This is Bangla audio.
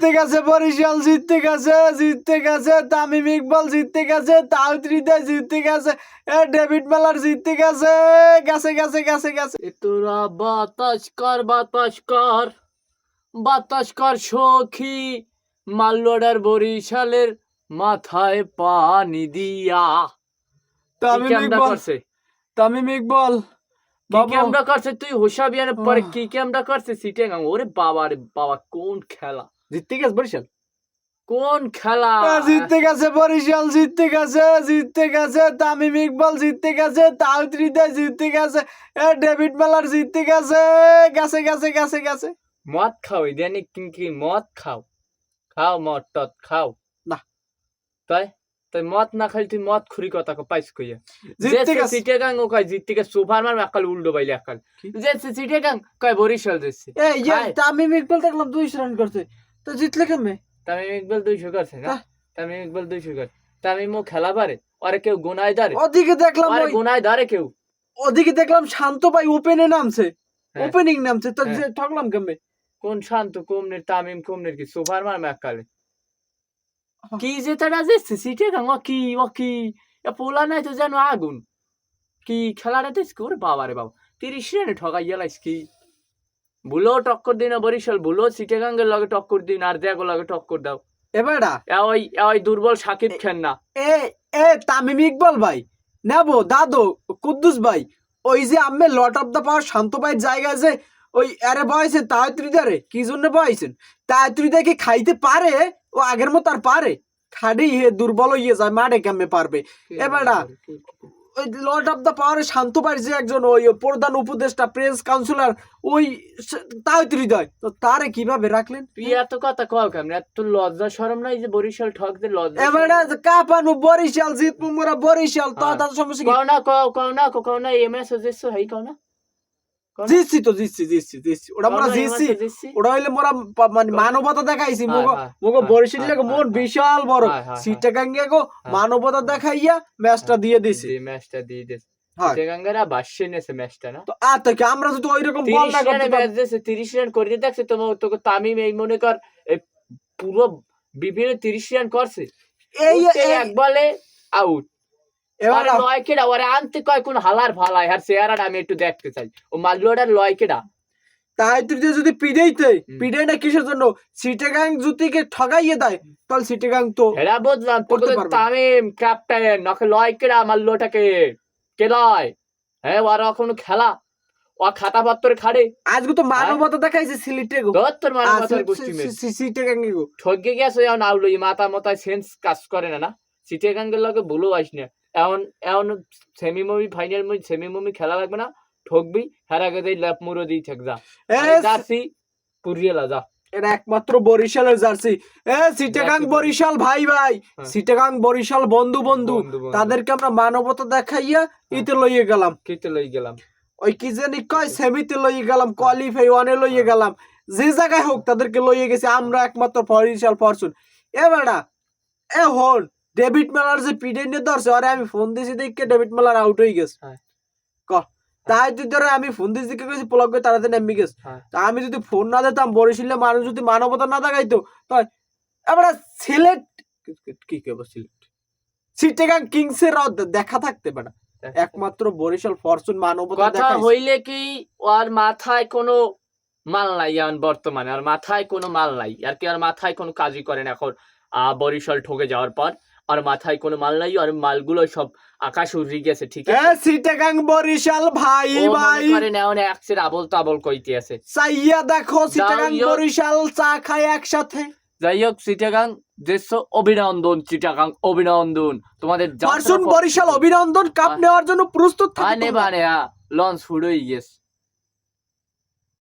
জিততে গেছে বরিশাল জিততে গেছে জিততে গেছে তামিম ইকবাল জিততে গেছে তাহিদ হৃদয় জিততে গেছে এ ডেভিড মেলার জিততে গেছে গেছে গেছে গেছে গেছে। তোরা বাতাস কর বাতাস কর বাতাস কর সখী মাল্লোডার বরিশালের মাথায় পানি দিয়া। তামিম ইকবাল। করছে? তামিম ইকবাল কি বাবু। ক্যামটা করছে? তুই হোসাবিয়ানের পরে। কি ক্যামটা করছে? সিটে ওরে বাবা রে বাবা কোন খেলা? জিততে গেছে বরিশাল? কোন খেলা? জিততে গেছে বরিশাল জিততে গেছে জিততে গেছে তামিম ইকবাল জিততে গেছে হৃদয় জিততে গেছে এ ডেভিড মেলার জিততে গেছে গেছে গেছে গেছে গেছে। মদ খাও ইদানি কি মদ খাও? খাও মদ টদ খাও। না। তাই? তাই মদ না খাই তুই মদ খুরি কথা কো পাইস কইয়া? জিততে গেছে। সিটে গাং ও কয় জিততে গেছে সুপার মার একাল উল্টো বাইলে একাল? যে সিটে গাং কয় বরিশাল দিচ্ছে এ ইয়ে খায়। তামিম ইকবাল দেখলাম দুইশো রান করছে। তো জিতলে কেমনে? তামিম ইকবাল দুইশো করছে না? তামিম ইকবাল দুইশো কর তামিম ও খেলা পারে আরে কেউ গুনায় ধরে ওদিকে দেখলাম আরে গুনায় ধরে কেউ। ওদিকে দেখলাম শান্ত ভাই ওপেনে নামছে। হ্যাঁ। ওপেনিং নামছে। তো হ্যাঁ। যে ঠকলাম কেমনে? কোন শান্ত কোমনের তামিম কোমনের কি? সুপার মার আহ। কি যে তারা যে সিটে ও কি ও কি এ পোলা নাই তো জানো আগুন। কি খেলাটা তো ওরে বাবা রে বাবা। তিরিশ রানে ঠকাই গেলাইস কি? ভুলো টক্কর দিন বরিশাল ভুলো সিটে গাঙ্গের লগে টক্কর দিন আর দেখো লগে টক্কর দাও। এবারটা ওই ওই দুর্বল সাকিব খান না। এ এ তামিম ইকবাল ভাই নেব দাদু কুদ্দুস ভাই ওই যে আম্মে লট অফ দা পাওয়ার শান্ত ভাইয়ের জায়গায় যে ওই আরে বয়সে তায়ত্রিদারে কি জন্য বয়সেন তায়ত্রিদা কি খাইতে পারে? ও আগের মতো আর পারে। খাড়ি হে দুর্বল হইয়ে যায় মাঠে কেমনে পারবে? এবারটা লর্ড অফ দ্য পাওয়ারের শান্ত যে একজন ওই প্রধান উপদেষ্টা প্রেস কাউন্সিলর ওই তায়ত্রিদয় তো তারে কীভাবে রাখলেন? তুই এত কথা কল কেমন এত লজ্জা শরম নাই যে বরিশাল ঠক দে লজ্জা এবারে কাপানো বরিশাল জিতমু মোরা বরিশাল তো হ্যাঁ। তার সমস্যা কি? কও না কও কও না কও না এমএস হইছে হই কও না? জিতছি তো জিতছি জিতছি জিতছি। ওটা মোরা জিতছি। ওটা হইলে মোরা মানে মানবতা দেখাইছি। হ্যাঁ, মোগো হ্যাঁ, মোগো হ্যাঁ, বরিশাল হ্যাঁ, লাগে মন হ্যাঁ, বিশাল বড়। হ্যাঁ, হ্যাঁ, গো হ্যাঁ। মানবতা দেখাইয়া ম্যাচটা দিয়ে দিছি। ম্যাচটা দিয়ে দিস হ্যাঁ। চিটাগাঙ্গেরা নেছে ম্যাচটা না? তো আর থেকে আমরা যদি ওইরকম বল তিরিশ না করতে ম্যাচ দিয়েছে তিরিশ রান করে দেখছে তোকে তামিম এই মনে কর পুরো বিভিন্ন তিরিশ রান করছে। এই- এক বলে আউট এবার লয় কেডা ওরে আনতে কয় কোন হালার ভালাই আর চেহারাটা আমি একটু দেখতে চাই। ও লয় কেডা তাই তুই যদি পিড়েইতে হুম। পিড়ে না কিসের জন্য? সিটেগাং জুতিকে ঠগাইয়ে দেয় তাহলে সিটেগাং তো হেরা বুঝলাম তোকে তামিম ক্যাপ্টেন নকে লয় কেডা মাল্লোটাকে কে লয়? হ্যাঁ ওরা কোনো খেলা। ও খাতা পত্তর খাড়ে। আজকে তো মানবতা দেখাইছে সিলেটে গো। তোর মানে মাথার গোষ্ঠী সিটেগাং গো। ঠকে গেছে এখন আউলো এই মাথা মাথায় সেন্স কাজ করে না না? সিটে গাঙ্গের লগে ভুলো আইস না এখন এখন semi movie final movie semi movie খেলা লাগবে না ঠকবি হেরা গেছে ল্যাপ মুরো দিয়ে থাক যা। জার্সি পুরিয়েলা যা। এটা একমাত্র বরিশালের জার্সি। এ সিটেগাং বরিশাল ভাই ভাই। হ্যাঁ। সিটেগাং বরিশাল বন্ধু বন্ধু। তাদেরকে আমরা মানবতা দেখাইয়া ইতে লইয়ে গেলাম। কিতে লই গেলাম? ওই কি জানি কয় সেমিতে লইয়ে গেলাম কোয়ালিফাই ওয়ানে লইয়ে গেলাম। যে জায়গায় হোক তাদেরকে লইয়ে গেছি। আমরা একমাত্র বরিশাল ফরচুন এ বেড়া এ হন। ডেভিড মেলার যে পিডে নিয়ে ধরছে আরে আমি ফোন দিয়েছি দেখে ডেভিড মেলার আউট হয়ে গেছে। হ্যাঁ। ক? তাই তুই ধরে আমি ফোন দিয়েছি দেখে গেছি প্লগ করে তাড়াতাড়ি নেমে গেছে। হ্যাঁ। তা আমি যদি ফোন না দিতাম বরিশালে মানুষ যদি মানবতা না দেখাইতো তাই এবার সিলেট কি- কেবল সিলেট? সিটেগাং কিংসের দেখা থাকতে পারে একমাত্র বরিশাল ফরচুন মানবতা কথা দেখাইছে। হইলে কি ওর মাথায় কোনো মাল নাই এখন বর্তমানে আর মাথায় কোনো মাল নাই আর কি আর মাথায় কোনো কাজই করে না এখন। আহ, বরিশাল ঠকে যাওয়ার পর আর মাথায় কোনো মাল নাই আর মালগুলো সব আকাশ উড়ে গেছে ঠিক আছে? সিটাগাং বরিশাল ভাই ভাই। করে না অনেক একসের আবল তাবল কইতে আছে। চাইয়া দেখো সিটাগাং বরিশাল চা খায় একসাথে। যাই হোক চিটাগাং দেশ অভিনন্দন চিটাগাং অভিনন্দন। তোমাদের বরিশাল অভিনন্দন কাপ হ্যাঁ। নেওয়ার জন্য প্রস্তুত হ্যাঁ থাকে নে লঞ্চ ফুড়ই গেছে।